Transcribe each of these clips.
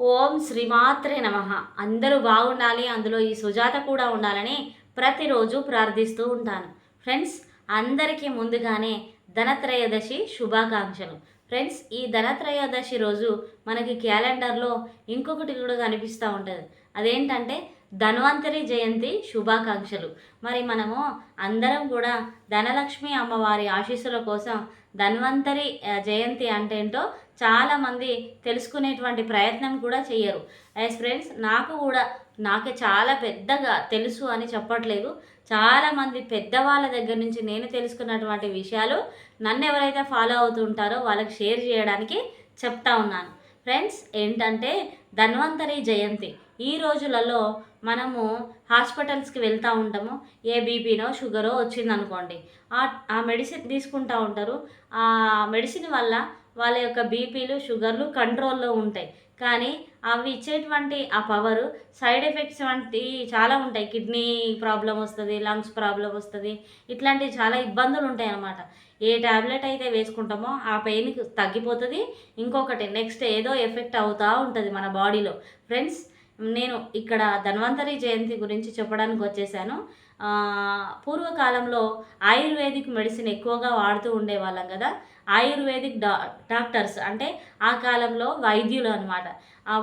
ఓం శ్రీమాత్రే నమ. అందరూ బాగుండాలి అందులో ఈ సుజాత కూడా ఉండాలని ప్రతిరోజు ప్రార్థిస్తూ ఉంటాను. ఫ్రెండ్స్ అందరికీ ముందుగానే ధనత్రయోదశి శుభాకాంక్షలు. ఫ్రెండ్స్ ఈ ధనత్రయోదశి రోజు మనకి క్యాలెండర్లో ఇంకొకటి కూడా కనిపిస్తూ ఉంటుంది. అదేంటంటే ధన్వంతరి జయంతి శుభాకాంక్షలు. మరి మనము అందరం కూడా ధనలక్ష్మి అమ్మవారి ఆశీస్సుల కోసం ధన్వంతరి జయంతి అంటే ఏంటో చాలామంది తెలుసుకునేటువంటి ప్రయత్నం కూడా చేయరు ఎస్ ఫ్రెండ్స్ నాకు కూడా నాకు చాలా పెద్దగా తెలుసు అని చెప్పట్లేదు. చాలామంది పెద్దవాళ్ళ దగ్గర నుంచి నేను తెలుసుకున్నటువంటి విషయాలు నన్ను ఎవరైతే ఫాలో అవుతుంటారో వాళ్ళకి షేర్ చేయడానికి చెప్తా ఉన్నాను. ఫ్రెండ్స్ ఏంటంటే ధన్వంతరి జయంతి. ఈ రోజులలో మనము హాస్పిటల్స్కి వెళ్తూ ఉంటాము. ఏ బీపీనో షుగరో వచ్చిందనుకోండి. ఆ ఆ మెడిసిన్ తీసుకుంటూ ఉంటారు. ఆ మెడిసిన్ వల్ల వాళ్ళ యొక్క బీపీలు షుగర్లు కంట్రోల్లో ఉంటాయి. కానీ అవి ఇచ్చేటువంటి ఆ పవరు సైడ్ ఎఫెక్ట్స్ వంటి చాలా ఉంటాయి. కిడ్నీ ప్రాబ్లం వస్తుంది లంగ్స్ ప్రాబ్లం వస్తుంది ఇట్లాంటివి చాలా ఇబ్బందులు ఉంటాయి అన్నమాట. ఏ ట్యాబ్లెట్ అయితే వేసుకుంటామో ఆ పెయిన్ తగ్గిపోతుంది. ఇంకొకటి నెక్స్ట్ ఏదో ఎఫెక్ట్ అవుతూ ఉంటుంది మన బాడీలో. ఫ్రెండ్స్ నేను ఇక్కడ ధన్వంతరి జయంతి గురించి చెప్పడానికి వచ్చేసాను. పూర్వకాలంలో ఆయుర్వేదిక్ మెడిసిన్ ఎక్కువగా వాడుతూ ఉండేవాళ్ళం కదా. ఆయుర్వేదిక్ డా డాక్టర్స్ అంటే ఆ కాలంలో వైద్యులు అనమాట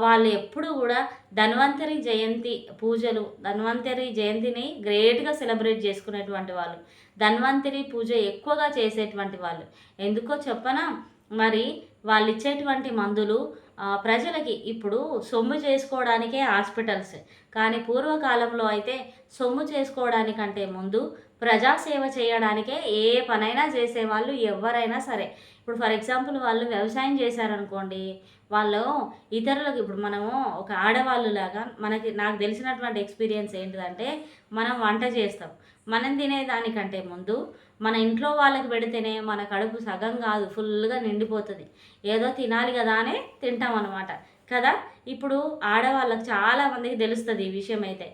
వాళ్ళు ఎప్పుడు కూడా ధన్వంతరి జయంతి పూజలు ధన్వంతరి జయంతిని గ్రేట్గా సెలబ్రేట్ చేసుకునేటువంటి వాళ్ళు. ధన్వంతరి పూజ ఎక్కువగా చేసేటువంటి వాళ్ళు. ఎందుకో చెప్పనా? మరి వాళ్ళు ఇచ్చేటువంటి మందులు ప్రజలకి ఇప్పుడు సొమ్ము చేసుకోవడానికే హాస్పిటల్స్. కానీ పూర్వకాలంలో అయితే సొమ్ము చేసుకోవడానికంటే ముందు ప్రజాసేవ చేయడానికే ఏ పనైనా చేసేవాళ్ళు ఎవరైనా సరే. ఇప్పుడు ఫర్ ఎగ్జాంపుల్ వాళ్ళు వ్యవసాయం చేశారనుకోండి వాళ్ళు ఇతరులకు ఇప్పుడు మనము ఒక ఆడవాళ్ళు లాగా మనకి నాకు తెలిసినటువంటి ఎక్స్పీరియన్స్ ఏంటిదంటే మనం వంట చేస్తాం. మనం తినేదానికంటే ముందు మన ఇంట్లో వాళ్ళకి పెడితేనే మన కడుపు సగం కాదు ఫుల్గా నిండిపోతుంది. ఏదో తినాలి కదా అని తింటాం అనమాట కదా? ఇప్పుడు ఆడవాళ్ళకి చాలామందికి తెలుస్తుంది ఈ విషయం అయితే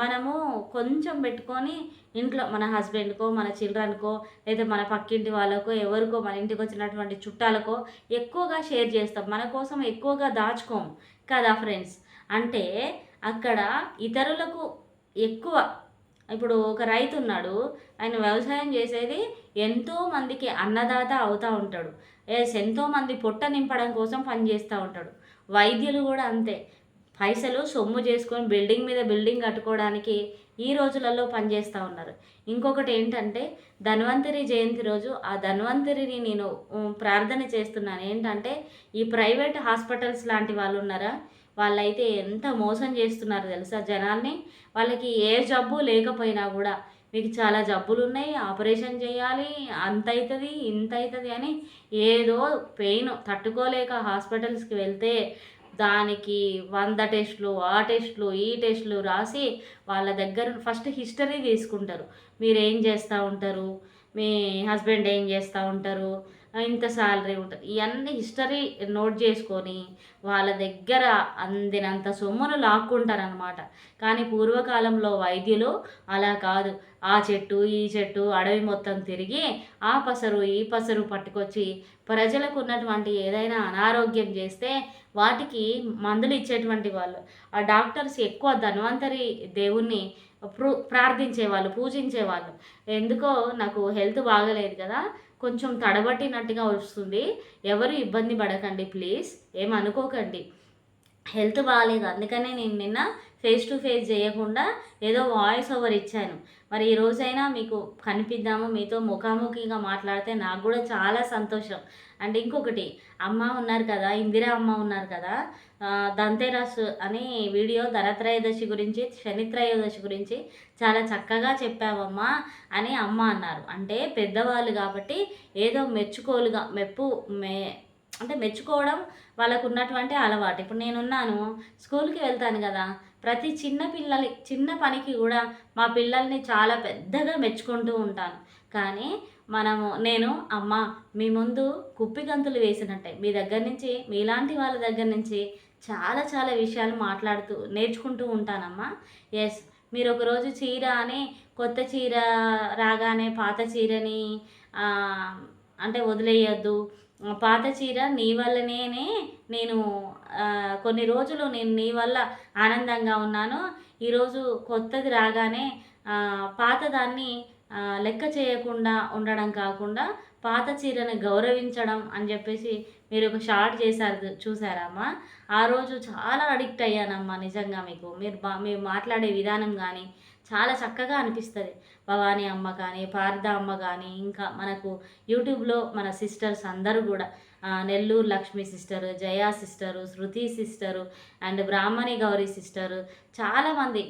మనము కొంచెం పెట్టుకొని ఇంట్లో మన హస్బెండ్కో మన చిల్డ్రన్కో లేదా మన పక్కింటి వాళ్ళకో ఎవరికో మన ఇంటికి వచ్చినటువంటి చుట్టాలకో ఎక్కువగా షేర్ చేస్తాం. మన కోసం ఎక్కువగా దాచుకోము కదా ఫ్రెండ్స్? అంటే అక్కడ ఇతరులకు ఎక్కువ ఇప్పుడు ఒక రైతు ఉన్నాడు ఆయన వ్యవసాయం చేసేది ఎంతో మందికి అన్నదాత అవుతూ ఉంటాడు. ఎస్ ఎంతో మంది పొట్ట నింపడం కోసం పనిచేస్తూ ఉంటాడు. వైద్యులు కూడా అంతే. పైసలు సొమ్ము చేసుకొని బిల్డింగ్ మీద బిల్డింగ్ కట్టుకోవడానికి ఈ రోజులలో పనిచేస్తూ ఉన్నారు. ఇంకొకటి ఏంటంటే ధన్వంతరి జయంతి రోజు ఆ ధన్వంతరిని నేను ప్రార్థన చేస్తున్నాను. ఏంటంటే ఈ ప్రైవేట్ హాస్పిటల్స్ లాంటి వాళ్ళు ఉన్నారా? వాళ్ళైతే ఎంత మోసం చేస్తున్నారు తెలుసా? జనాల్ని వాళ్ళకి ఏ జబ్బు లేకపోయినా కూడా మీకు చాలా జబ్బులు ఉన్నాయి ఆపరేషన్ చేయాలి అంత అవుతుంది ఇంత అవుతుంది అని ఏదో పెయిన్ తట్టుకోలేక హాస్పిటల్స్కి వెళ్తే దానికి వంద టెస్టులు ఆ టెస్టులు ఈ టెస్టులు రాసి వాళ్ళ దగ్గర ఫస్ట్ హిస్టరీ తీసుకుంటారు. మీరు ఏం చేస్తూ ఉంటారు? మీ హస్బెండ్ ఏం చేస్తూ ఉంటారు? ఇంత శాలరీ ఉంటుంది. ఇవన్నీ హిస్టరీ నోట్ చేసుకొని వాళ్ళ దగ్గర అందినంత సొమ్మును లాక్కుంటారనమాట కానీ పూర్వకాలంలో వైద్యులు అలా కాదు. ఆ చెట్టు ఈ చెట్టు అడవి మొత్తం తిరిగి ఆ పసరు ఈ పసరు పట్టుకొచ్చి ప్రజలకు ఉన్నటువంటి ఏదైనా అనారోగ్యం చేస్తే వాటికి మందులు ఇచ్చేటువంటి వాళ్ళు. ఆ డాక్టర్స్ ఎక్కువ ధన్వంతరి దేవుణ్ణి ప్రార్థించేవాళ్ళు పూజించేవాళ్ళు. ఎందుకో నాకు హెల్త్ బాగలేదు కదా. కొంచెం తడబట్టినట్టుగా వస్తుంది. ఎవరు ఇబ్బంది పడకండి ప్లీజ్. ఏమనుకోకండి. హెల్త్ బాగాలేదు. అందుకనే నేను నిన్న ఫేస్ టు ఫేస్ చేయకుండా ఏదో వాయిస్ ఓవర్ ఇచ్చాను. మరి ఈ రోజైనా మీకు కనిపిద్దాము మీతో ముఖాముఖిగా మాట్లాడితే నాకు కూడా చాలా సంతోషం. అండ్ ఇంకొకటి అమ్మ ఉన్నారు కదా ఇందిరా అమ్మ ఉన్నారు కదా ఆ, అని వీడియో ధనత్రయోదశి గురించి శనిత్రయోదశి గురించి చాలా చక్కగా చెప్పావమ్మా అని అమ్మ అన్నారు. అంటే పెద్దవాళ్ళు కాబట్టి ఏదో మెచ్చుకోలుగా మెప్పు మే అంటే మెచ్చుకోవడం వాళ్ళకు ఉన్నటువంటి అలవాటు. ఇప్పుడు నేనున్నాను స్కూల్కి వెళ్తాను కదా ప్రతి చిన్న పిల్లలి చిన్న పనికి కూడా మా పిల్లల్ని చాలా పెద్దగా మెచ్చుకుంటూ ఉంటాను. కానీ మనము నేను అమ్మ మీ ముందు కుప్పి గంతులు వేసినట్టే. మీ దగ్గర నుంచి మీలాంటి వాళ్ళ దగ్గర నుంచి చాలా చాలా విషయాలు మాట్లాడుతూ నేర్చుకుంటూ ఉంటానమ్మా. ఎస్ మీరు ఒకరోజు చీర అని కొత్త చీర రాగానే పాత చీరని అంటే వదిలేయద్దు. పాత చీర నీ వల్లనే నేను కొన్ని రోజులు నేను నీ వల్ల ఆనందంగా ఉన్నాను. ఈరోజు కొత్తది రాగానే పాతదాన్ని లెక్క చేయకుండా ఉండడం కాకుండా పాత చీరను గౌరవించడం అని చెప్పేసి మీరు ఒక షార్ట్ చేశారు చూసారమ్మా ఆ రోజు చాలా అడిక్ట్ అయ్యానమ్మా నిజంగా మీకు. మీరు బా మీరు మాట్లాడే విధానం కానీ చాలా చక్కగా అనిపిస్తుంది. భవానీ అమ్మ కానీ పారద అమ్మ కానీ ఇంకా మనకు యూట్యూబ్లో మన సిస్టర్స్ అందరూ కూడా Nellore Lakshmi sister Jaya sister Shruti sister and Brahmani Gauri sister చాలామంది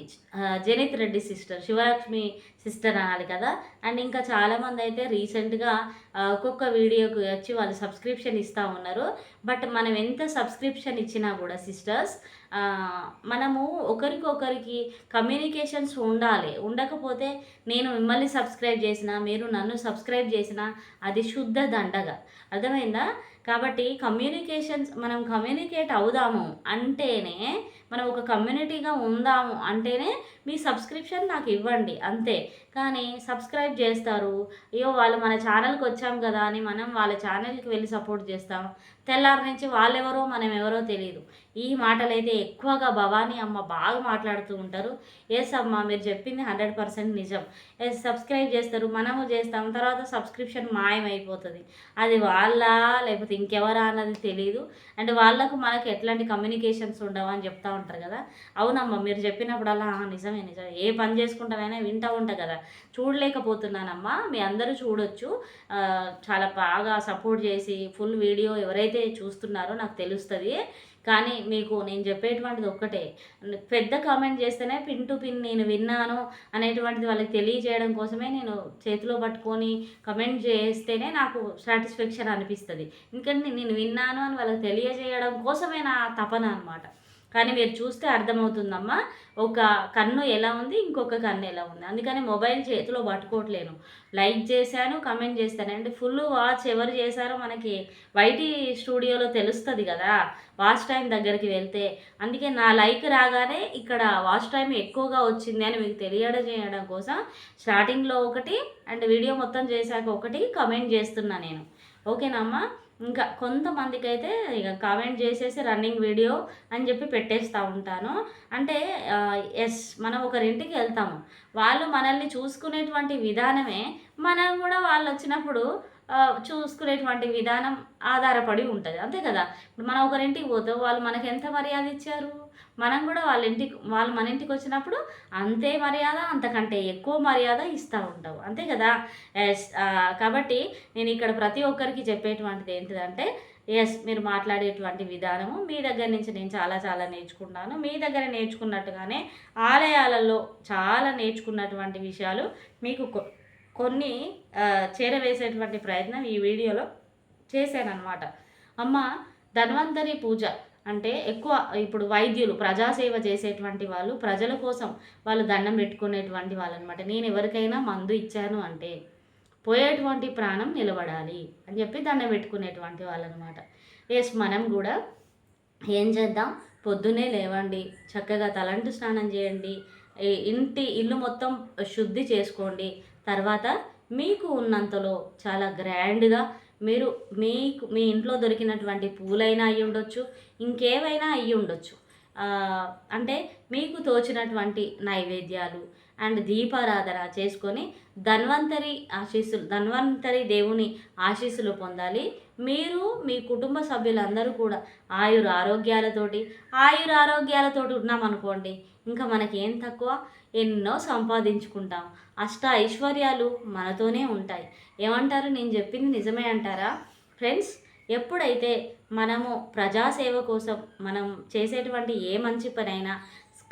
జనిత్ రెడ్డి సిస్టర్ శివలక్ష్మి సిస్టర్ అనాలి కదా. అండ్ ఇంకా చాలామంది అయితే రీసెంట్గా ఒక్కొక్క వీడియోకి వచ్చి వాళ్ళు సబ్స్క్రిప్షన్ ఇస్తూ ఉన్నారు. బట్ మనం ఎంత సబ్స్క్రిప్షన్ ఇచ్చినా కూడా సిస్టర్స్ మనము ఒకరికొకరికి కమ్యూనికేషన్స్ ఉండాలి. ఉండకపోతే నేను మిమ్మల్ని సబ్స్క్రైబ్ చేసిన మీరు నన్ను సబ్స్క్రైబ్ చేసిన అది శుద్ధ దండగ. అర్థమైందా? కాబట్టి కమ్యూనికేషన్స్ మనం కమ్యూనికేట్ అవుదాము అంటేనే మనం ఒక కమ్యూనిటీగా ఉందాము అంటేనే మీ సబ్స్క్రిప్షన్ నాకు ఇవ్వండి అంతే. కానీ సబ్స్క్రైబ్ చేస్తారు. అయ్యో వాళ్ళు మన ఛానల్కి వచ్చాం కదా అని మనం వాళ్ళ ఛానల్కి వెళ్ళి సపోర్ట్ చేస్తాం. తెల్లారి నుంచి వాళ్ళెవరో మనం ఎవరో తెలియదు ఈ మాటలైతే ఎక్కువగా భవానీ అమ్మ బాగా మాట్లాడుతూ ఉంటారు. ఎస్ అమ్మ మీరు చెప్పింది హండ్రెడ్ పర్సెంట్ నిజం. ఎస్ సబ్స్క్రైబ్ చేస్తారు. మనము చేస్తాం. తర్వాత సబ్స్క్రిప్షన్ మాయమైపోతుంది. అది వాళ్ళ లేకపోతే ఇంకెవరా అన్నది తెలియదు అండ్ వాళ్ళకు మనకు ఎట్లాంటి కమ్యూనికేషన్స్ ఉండవు అని చెప్తా ఉంటారు కదా. అవునమ్మా మీరు చెప్పినప్పుడల్లా నిజమే నిజం ఏ పని చేసుకుంటానైనా వింటూ ఉంటా కదా. చూడలేకపోతున్నానమ్మా. మీ అందరూ చూడొచ్చు. చాలా బాగా సపోర్ట్ చేసి ఫుల్ వీడియో ఎవరైతే చూస్తున్నారో నాకు తెలుస్తుంది. కానీ మీకు నేను చెప్పేటువంటిది ఒక్కటే. పెద్ద కామెంట్ చేస్తేనే పిన్ టు పిన్ నేను విన్నాను అనేటువంటిది వాళ్ళకి తెలియజేయడం కోసమే నేను చేతిలో పట్టుకొని కమెంట్ చేస్తేనే నాకు సాటిస్ఫాక్షన్ అనిపిస్తుంది. ఎందుకంటే నేను విన్నాను అని వాళ్ళకి తెలియజేయడం కోసమే నా తపన అనమాట కానీ మీరు చూస్తే అర్థమవుతుందమ్మా. ఒక కన్ను ఎలా ఉంది? ఇంకొక కన్ను ఎలా ఉంది? అందుకని మొబైల్ చేతిలో పట్టుకోవట్లేను లైక్ చేశాను కమెంట్ చేస్తాను అంటే ఫుల్ వాచ్ ఎవరు చేశారో మనకి వైటీ స్టూడియోలో తెలుస్తుంది కదా. వాచ్ టైం దగ్గరికి వెళ్తే. అందుకే నా లైక్ రాగానే ఇక్కడ వాచ్ టైం ఎక్కువగా వచ్చింది అని మీకు తెలియడం చేయడం కోసం స్టార్టింగ్లో ఒకటి అండ్ వీడియో మొత్తం చేశాక ఒకటి కమెంట్ చేస్తున్నా నేను. ఓకేనా అమ్మా? ఇంకా కొంతమందికి అయితే ఇక కామెంట్ చేసేసి రన్నింగ్ వీడియో అని చెప్పి పెట్టేస్తూ ఉంటాను. అంటే ఎస్ మనం ఒకరింటికి వెళ్తాము. వాళ్ళు మనల్ని చూసుకునేటువంటి విధానమే మనం కూడా వాళ్ళు వచ్చినప్పుడు చూసుకునేటువంటి విధానం ఆధారపడి ఉంటుంది. అంతే కదా? ఇప్పుడు మనం ఒకరింటికి పోతే వాళ్ళు మనకి ఎంత మర్యాద ఇచ్చారు? మనం కూడా వాళ్ళ ఇంటికి వాళ్ళు మన ఇంటికి వచ్చినప్పుడు అంతే మర్యాద అంతకంటే ఎక్కువ మర్యాద ఇస్తూ ఉంటావు. అంతే కదా? ఎస్ కాబట్టి నేను ఇక్కడ ప్రతి ఒక్కరికి చెప్పేటువంటిది ఏంటిదంటే ఎస్ మీరు మాట్లాడేటువంటి విధానము మీ దగ్గర నుంచి నేను చాలా చాలా నేర్చుకున్నాను. మీ దగ్గర నేర్చుకున్నట్టుగానే ఆలయాలలో చాలా నేర్చుకున్నటువంటి విషయాలు మీకు కొ- కొన్ని ఆ, చేరవేసేటువంటి ప్రయత్నం ఈ వీడియోలో చేశానన్నమాట. అమ్మ ధన్వంతరి పూజ అంటే ఎక్కువ ఇప్పుడు వైద్యులు ప్రజాసేవ చేసేటువంటి వాళ్ళు ప్రజల కోసం వాళ్ళు దండం పెట్టుకునేటువంటి వాళ్ళు అనమాట నేను ఎవరికైనా మందు ఇచ్చాను అంటే పోయేటువంటి ప్రాణం నిలబడాలి అని చెప్పి దండం పెట్టుకునేటువంటి వాళ్ళు అనమాట ఎస్ మనం కూడా ఏం చేద్దాం? పొద్దున్నే లేవండి చక్కగా తలంటు స్నానం చేయండి ఇంటి ఇల్లు మొత్తం శుద్ధి చేసుకోండి తర్వాత మీకు ఉన్నంతలో చాలా గ్రాండ్గా మీరు మీకు మీ ఇంట్లో దొరికినటువంటి పూలైనా అయ్యి ఉండొచ్చు ఇంకేవైనా అయ్యి ఉండొచ్చు. అంటే మీకు తోచినటువంటి నైవేద్యాలు అండ్ దీపారాధన చేసుకొని ధన్వంతరి ఆశీస్సులు ధన్వంతరి దేవుని ఆశీస్సులు పొందాలి. మీరు మీ కుటుంబ సభ్యులందరూ కూడా ఆయుర ఆరోగ్యాలతోటి ఆయుర ఆరోగ్యాలతోటి ఉన్నామనుకోండి ఇంకా మనకి ఏం తక్కువ? ఎన్నో సంపాదించుకుంటాం. అష్ట ఐశ్వర్యాలు మనతోనే ఉంటాయి. ఏమంటారు? నేను చెప్పింది నిజమే అంటారా? ఫ్రెండ్స్ ఎప్పుడైతే మనము ప్రజాసేవ కోసం మనం చేసేటువంటి ఏ మంచి పనైనా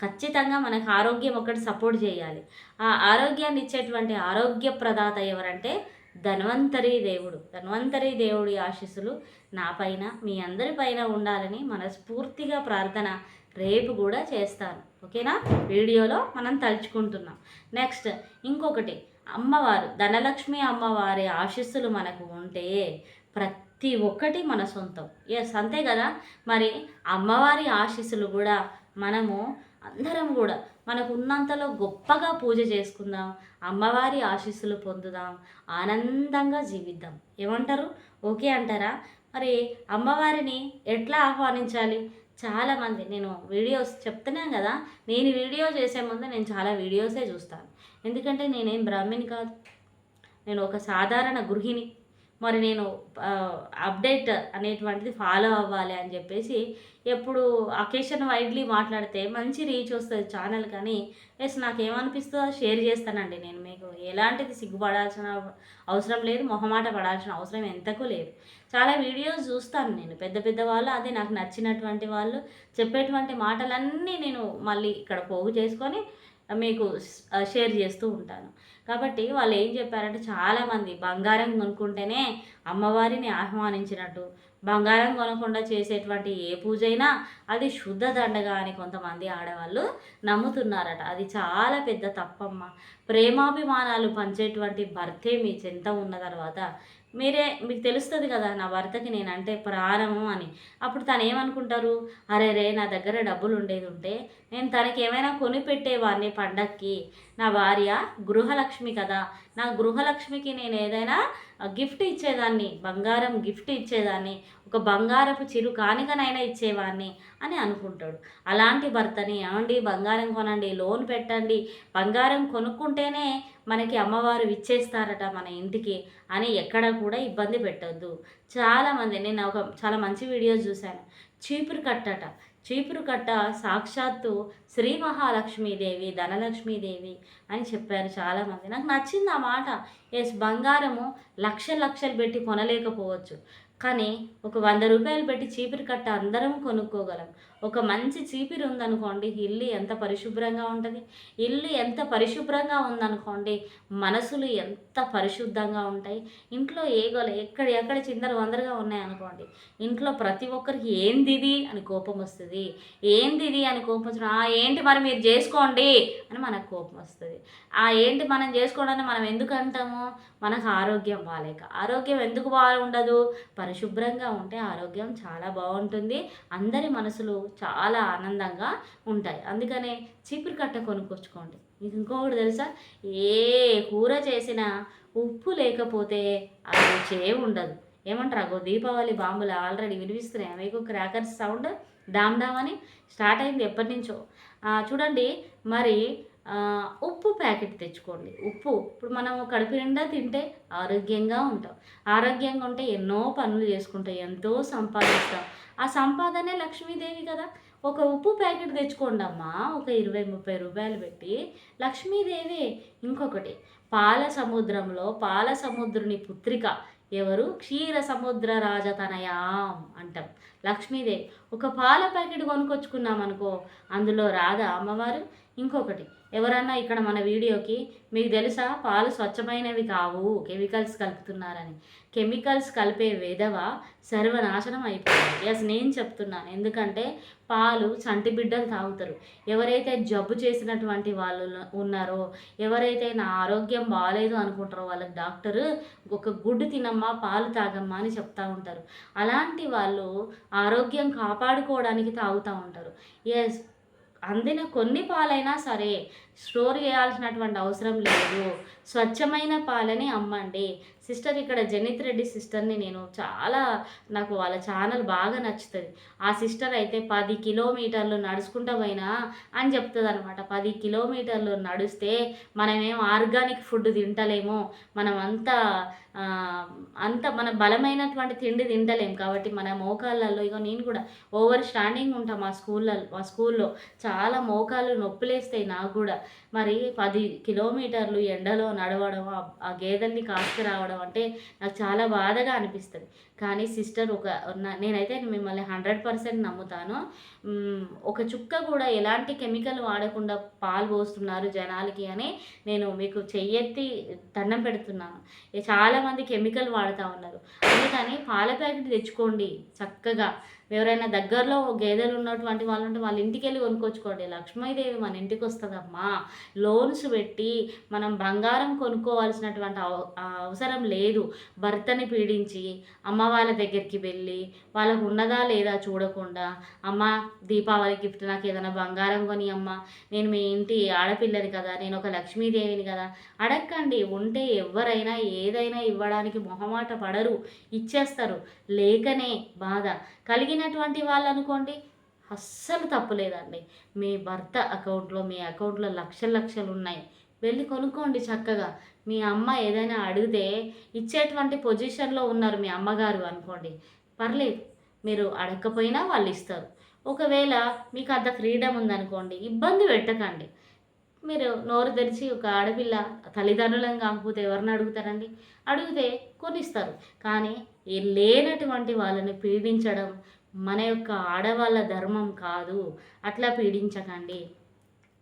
ఖచ్చితంగా మనకు ఆరోగ్యం ఒకటి సపోర్ట్ చేయాలి. ఆ ఆరోగ్యాన్ని ఇచ్చేటువంటి ఆరోగ్య ప్రదాత ఎవరంటే ధన్వంతరి దేవుడు. ధన్వంతరి దేవుడి ఆశీస్సులు నా పైన మీ అందరి పైన ఉండాలని మనస్ఫూర్తిగా ప్రార్థన రేపు కూడా చేస్తాను. ఓకేనా? వీడియోలో మనం తలుచుకుంటున్నాం. నెక్స్ట్ ఇంకొకటి. అమ్మవారు ధనలక్ష్మి అమ్మవారి ఆశీస్సులు మనకు ఉంటే ప్రతి ఒక్కటి మన సొంతం. ఎస్ అంతే కదా? మరి అమ్మవారి ఆశీస్సులు కూడా మనము అందరం కూడా మనకు ఉన్నంతలో గొప్పగా పూజ చేసుకుందాం అమ్మవారి ఆశీస్సులు పొందుదాం ఆనందంగా జీవిద్దాం. ఏమంటారు? ఓకే అంటారా? మరి అమ్మవారిని ఎట్లా ఆహ్వానించాలి? చాలామంది నేను వీడియోస్ చెప్తున్నాను కదా నేను వీడియో చేసే ముందు నేను చాలా వీడియోసే చూస్తాను. ఎందుకంటే నేనేం బ్రాహ్మిని కాదు. నేను ఒక సాధారణ గృహిణి. మరి నేను అప్డేట్ అనేటువంటిది ఫాలో అవ్వాలి అని చెప్పేసి ఎప్పుడు అకేషన్ వైడ్లీ మాట్లాడితే మంచి రీచ్ వస్తుంది ఛానల్ కానీ ఎస్ నాకు ఏమనిపిస్తుందో షేర్ చేస్తానండి నేను మీకు. ఎలాంటిది సిగ్గుపడాల్సిన అవసరం లేదు మొహమాట పడాల్సిన అవసరం ఎంతకు లేదు. చాలా వీడియోస్ చూస్తాను నేను. పెద్ద పెద్ద వాళ్ళు అదే నాకు నచ్చినటువంటి వాళ్ళు చెప్పేటువంటి మాటలన్నీ నేను మళ్ళీ ఇక్కడ పోగు చేసుకొని మీకు షేర్ చేస్తూ ఉంటాను. కాబట్టి వాళ్ళు ఏం చెప్పారంటే చాలామంది బంగారం కొనుక్కుంటేనే అమ్మవారిని ఆహ్వానించినట్టు. బంగారం కొనకుండా చేసేటువంటి ఏ పూజ అయినా అది శుద్ధ దండగా అని కొంతమంది ఆడవాళ్ళు నమ్ముతున్నారట. అది చాలా పెద్ద తప్పమ్మ. ప్రేమాభిమానాలు పంచేటువంటి భర్తే మీ చెంత ఉన్న తర్వాత మీరే మీకు తెలుస్తుంది కదా నా భర్తకి నేనంటే ప్రాణము అని. అప్పుడు తను ఏమనుకుంటారు? అరే రే నా దగ్గర డబ్బులు ఉండేది ఉంటే నేను తనకి ఏమైనా కొనిపెట్టేవాడిని పండక్కి. నా భార్య గృహలక్ష్మి కదా. నా గృహలక్ష్మికి నేను ఏదైనా గిఫ్ట్ ఇచ్చేదాన్ని బంగారం గిఫ్ట్ ఇచ్చేదాన్ని ఒక బంగారపు చిరు కానికనైనా ఇచ్చేవాడిని అని అనుకుంటాడు. అలాంటి భర్తని ఏమండి బంగారం కొనండి లోన్ పెట్టండి బంగారం కొనుక్కుంటేనే మనకి అమ్మవారు ఇచ్చేస్తారట మన ఇంటికి అని ఎక్కడ కూడా ఇబ్బంది పెట్టద్దు. చాలామంది నేను ఒక చాలా మంచి వీడియోస్ చూశాను. చీపురు కట్టట. చీపురు కట్ట సాక్షాత్తు శ్రీ మహాలక్ష్మీదేవి ధనలక్ష్మీదేవి అని చెప్పారు చాలామంది. నాకు నచ్చింది ఆ మాట. ఎస్ బంగారము లక్ష లక్షలు పెట్టి కొనలేకపోవచ్చు. కానీ ఒక వంద రూపాయలు పెట్టి చీపురు కట్ట అందరం కొనుక్కోగలం. ఒక మంచి చీపిరి ఉందనుకోండి ఇల్లు ఎంత పరిశుభ్రంగా ఉంటుంది? ఇల్లు ఎంత పరిశుభ్రంగా ఉందనుకోండి మనసులు ఎంత పరిశుద్ధంగా ఉంటాయి? ఇంట్లో ఏ గోల ఎక్కడ ఎక్కడ చిందర వందరగా ఉన్నాయనుకోండి ఇంట్లో ప్రతి ఒక్కరికి ఏందిది అని కోపం వస్తుంది. ఏందిది అని కోపం వచ్చిన ఏంటి మరి మీరు చేసుకోండి అని మనకు కోపం వస్తుంది. ఆ ఏంటి మనం చేసుకోవడానికి మనం ఎందుకు అంటాము? మనకు ఆరోగ్యం బాగాలేక ఆరోగ్యం ఎందుకు బాగుండదు? పరిశుభ్రంగా ఉంటే ఆరోగ్యం చాలా బాగుంటుంది. అందరి మనసులు చాలా ఆనందంగా ఉంటాయి. అందుకనే చీపురు కట్ట కొనుక్కొచ్చుకోండి. మీకు ఇంకొకటి తెలుసా? ఏ కూర చేసినా ఉప్పు లేకపోతే అది రుచే ఉండదు. ఏమంటారు? అగో దీపావళి బాంబులు ఆల్రెడీ వినిపిస్తున్నాయి. మీకు క్రాకర్స్ సౌండ్ డామ్ డామ్ అని స్టార్ట్ అయింది ఎప్పటి నుంచో. చూడండి మరి ఉప్పు ప్యాకెట్ తెచ్చుకోండి. ఉప్పు. ఇప్పుడు మనం కడుపు నిండా తింటే ఆరోగ్యంగా ఉంటాం. ఆరోగ్యంగా ఉంటే ఎన్నో పనులు చేసుకుంటాం. ఎంతో సంపాదిస్తాం. ఆ సంపాదనే లక్ష్మీదేవి కదా. ఒక ఉప్పు ప్యాకెట్ తెచ్చుకోండి అమ్మా. ఒక ఇరవై ముప్పై రూపాయలు పెట్టి లక్ష్మీదేవి ఇంకొకటి. పాల సముద్రంలో పాల సముద్రుని పుత్రిక ఎవరు? క్షీర సముద్ర రాజతనయాం అంటాం. లక్ష్మీదేవి. ఒక పాల ప్యాకెట్ కొనుక్కొచ్చుకున్నాం అనుకో అందులో రాధ అమ్మవారు? ఇంకొకటి ఎవరన్నా ఇక్కడ మన వీడియోకి మీకు తెలుసా పాలు స్వచ్ఛమైనవి కావు కెమికల్స్ కలుపుతున్నారని. కెమికల్స్ కలిపే విధవ సర్వనాశనం అయిపోయింది. ఎస్ నేను చెప్తున్నాను ఎందుకంటే పాలు చంటి బిడ్డలు తాగుతారు. ఎవరైతే జబ్బు చేసినటువంటి వాళ్ళు ఉన్నారో ఎవరైతే నా ఆరోగ్యం బాగాలేదు అనుకుంటారో వాళ్ళకి డాక్టర్ ఒక గుడ్డు తినమ్మా పాలు తాగమ్మా అని చెప్తా ఉంటారు. అలాంటి వాళ్ళు ఆరోగ్యం కాపాడుకోవడానికి తాగుతూ ఉంటారు. ఎస్ అందిన కొన్ని పాలైనా సరే స్టోర్ చేయాల్సినటువంటి అవసరం లేదు. స్వచ్ఛమైన పాలని అమ్మండి. సిస్టర్ ఇక్కడ జనిత్ రెడ్డి సిస్టర్ని నేను చాలా నాకు వాళ్ళ ఛానల్ బాగా నచ్చుతుంది. ఆ సిస్టర్ అయితే పది కిలోమీటర్లు నడుచుకుంటామైనా పోయినా అని చెప్తుంది అనమాట పది కిలోమీటర్లు నడిస్తే మనమేం ఆర్గానిక్ ఫుడ్ తింటలేము. మనమంతా అంతా అంత మన బలమైనటువంటి తిండి తింటలేం కాబట్టి మన మోకాళ్ళల్లో ఇగో నేను కూడా ఓవర్ స్టాండింగ్ ఉంటాం మా స్కూల్లో మా స్కూల్లో. చాలా మోకాళ్ళు నొప్పులేస్తాయి నాకు కూడా. మరి పది కిలోమీటర్లు ఎండలో నడవడం ఆ గేదెల్ని కాసుకు రావడం అంటే నాకు చాలా బాధగా అనిపిస్తుంది. కానీ సిస్టర్ ఒక నేనైతే మిమ్మల్ని హండ్రెడ్ పర్సెంట్ నమ్ముతాను. ఒక చుక్క కూడా ఎలాంటి కెమికల్ వాడకుండా పాలు పోస్తున్నారు జనాలకి అని నేను మీకు చెయ్యెత్తి దండం పెడుతున్నాను. చాలామంది కెమికల్ వాడుతూ ఉన్నారు. అందుకని పాల ప్యాకెట్ తెచ్చుకోండి చక్కగా. ఎవరైనా దగ్గరలో గేదెలు ఉన్నటువంటి వాళ్ళు ఉంటే వాళ్ళ ఇంటికి వెళ్ళి కొనుక్కొచ్చుకోండి. లక్ష్మీదేవి మన ఇంటికి వస్తుందమ్మా లోన్స్ పెట్టి మనం బంగారం కొనుక్కోవాల్సినటువంటి అవ అవసరం లేదు. భర్తని పీడించి అమ్మ వాళ్ళ దగ్గరికి వెళ్ళి వాళ్ళకు ఉన్నదా లేదా చూడకుండా అమ్మ దీపావళి గిఫ్ట్ నాకు ఏదైనా బంగారం కొని అమ్మ. నేను మీ ఇంటి ఆడపిల్లని కదా నేను ఒక లక్ష్మీదేవిని కదా. అడగండి ఉంటే ఎవరైనా ఏదైనా ఇవ్వడానికి మొహమాట పడరు ఇచ్చేస్తారు. లేకనే బాధ. కలిగినటువంటి వాళ్ళు అనుకోండి అస్సలు తప్పులేదండి. మీ భర్త అకౌంట్లో మీ అకౌంట్లో లక్షలు లక్షలు ఉన్నాయి. వెళ్ళి కొనుక్కోండి చక్కగా. మీ అమ్మ ఏదైనా అడిగితే ఇచ్చేటువంటి పొజిషన్లో ఉన్నారు మీ అమ్మగారు అనుకోండి పర్లేదు. మీరు అడగకపోయినా వాళ్ళు ఇస్తారు. ఒకవేళ మీకు అంత ఫ్రీడమ్ ఉందనుకోండి ఇబ్బంది పెట్టకండి. మీరు నోరు తెరిచి ఒక ఆడపిల్ల తల్లిదండ్రులను కాకపోతే ఎవరిని అడుగుతారండి? అడిగితే కొనిస్తారు. కానీ ఈ లేనటువంటి వాళ్ళని పీడించడం మన యొక్క ఆడవాళ్ళ ధర్మం కాదు. అట్లా పీడించకండి.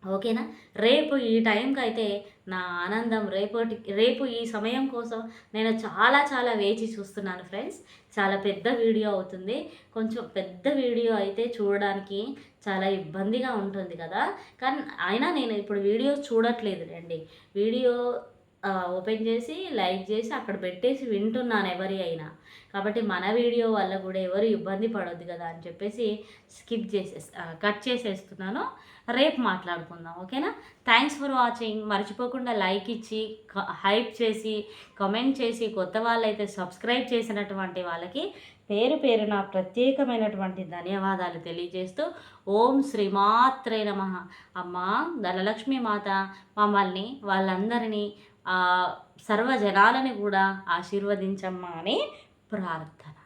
ఓకేనా? రేపు ఈ టైంకి అయితే నా ఆనందం రేపటి రేపు ఈ సమయం కోసం నేను చాలా చాలా వేచి చూస్తున్నాను ఫ్రెండ్స్. చాలా పెద్ద వీడియో అవుతుంది. కొంచెం పెద్ద వీడియో అయితే చూడడానికి చాలా ఇబ్బందిగా ఉంటుంది కదా. కానీ అయినా నేను ఇప్పుడు వీడియో చూడట్లేదు రండి. వీడియో ఓపెన్ చేసి లైక్ చేసి అక్కడ పెట్టేసి వింటున్నాను ఎవరి అయినా. కాబట్టి మన వీడియో వల్ల కూడా ఎవరు ఇబ్బంది పడొద్దు కదా అని చెప్పేసి స్కిప్ చేసే కట్ చేసేస్తున్నాను. రేపు మాట్లాడుకుందాం ఓకేనా? థ్యాంక్స్ ఫర్ వాచింగ్ మర్చిపోకుండా లైక్ ఇచ్చి హైప్ చేసి కమెంట్ చేసి కొత్త వాళ్ళైతే సబ్స్క్రైబ్ చేసినటువంటి వాళ్ళకి పేరు పేరున ప్రత్యేకమైనటువంటి ధన్యవాదాలు తెలియజేస్తూ ఓం శ్రీమాత్రే నమ. అమ్మ ధనలక్ష్మి మాత మమ్మల్ని వాళ్ళందరినీ సర్వజనాలని కూడా ఆశీర్వదించమ్మా అని ప్రార్థన.